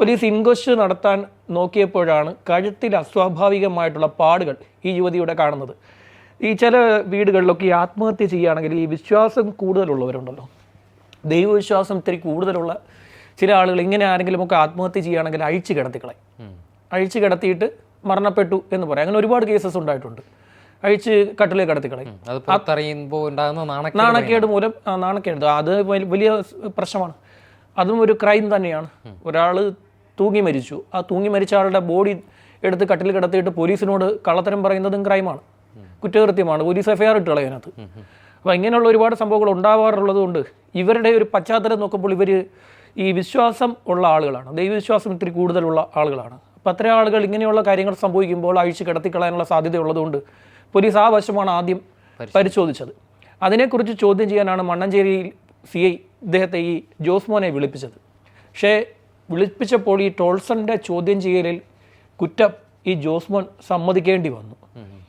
Police inquest നടത്താൻ നോക്കിയപ്പോഴാണ് കഴുത്തിൽ അസ്വാഭാവികമായിട്ടുള്ള പാടുകൾ ഈ യുവതിയുടെ കാണുന്നത്. ഈ ചില വീടുകളിലൊക്കെ ഈ ആത്മഹത്യ ചെയ്യുകയാണെങ്കിൽ ഈ വിശ്വാസം കൂടുതലുള്ളവരുണ്ടല്ലോ. ദൈവവിശ്വാസം ഇത്തിരി കൂടുതലുള്ള ചില ആളുകൾ ഇങ്ങനെ ആരെങ്കിലുമൊക്കെ ആത്മഹത്യ ചെയ്യുകയാണെങ്കിൽ അഴിച്ചു കിടത്തിക്കളയും അഴിച്ചു കിടത്തിയിട്ട് മരണപ്പെട്ടു എന്ന് പറയാം. അങ്ങനെ ഒരുപാട് കേസസ് ഉണ്ടായിട്ടുണ്ട്. അഴിച്ച് കട്ടിലേ കടത്തിക്കളയും നാണക്കേട് മൂലം നാണക്കേട്. അത് വലിയ പ്രശ്നമാണ്. അതും ഒരു ക്രൈം തന്നെയാണ്. ഒരാൾ തൂങ്ങി മരിച്ചു. ആ തൂങ്ങി മരിച്ച ആളുടെ ബോഡി എടുത്ത് കട്ടിൽ കിടത്തിയിട്ട് പോലീസിനോട് കള്ളത്തരം പറയുന്നതും ക്രൈമാണ്. കുറ്റകൃത്യമാണ്. പോലീസ് എഫ്ഐആർ ഇട്ട് കളയതിനകത്ത് അപ്പോൾ ഇങ്ങനെയുള്ള ഒരുപാട് സംഭവങ്ങൾ ഉണ്ടാവാറുള്ളത് കൊണ്ട് ഇവരുടെ ഒരു പശ്ചാത്തലം നോക്കുമ്പോൾ ഇവർ ഈ വിശ്വാസം ഉള്ള ആളുകളാണ്. ദൈവവിശ്വാസം ഇത്തിരി കൂടുതലുള്ള ആളുകളാണ്. അപ്പോൾ അത്തരം ആളുകൾ ഇങ്ങനെയുള്ള കാര്യങ്ങൾ സംഭവിക്കുമ്പോൾ അഴിച്ച് കിടത്തിക്കളയാനുള്ള സാധ്യതയുള്ളതുകൊണ്ട് പോലീസ് ആ വശമാണ് ആദ്യം പരിശോധിച്ചത്. അതിനെക്കുറിച്ച് ചോദ്യം ചെയ്യാനാണ് മണ്ണഞ്ചേരിയിൽ സി ഐ ഇദ്ദേഹത്തെ ഈ ജോസ്മോനെ വിളിപ്പിച്ചത്. പക്ഷേ വിളിപ്പിച്ചപ്പോൾ ഈ ടോൾസണിന്റെ ചോദ്യം ചെയ്യലിൽ കുറ്റം ഈ ജോസ്മോൻ സമ്മതിക്കേണ്ടി വന്നു.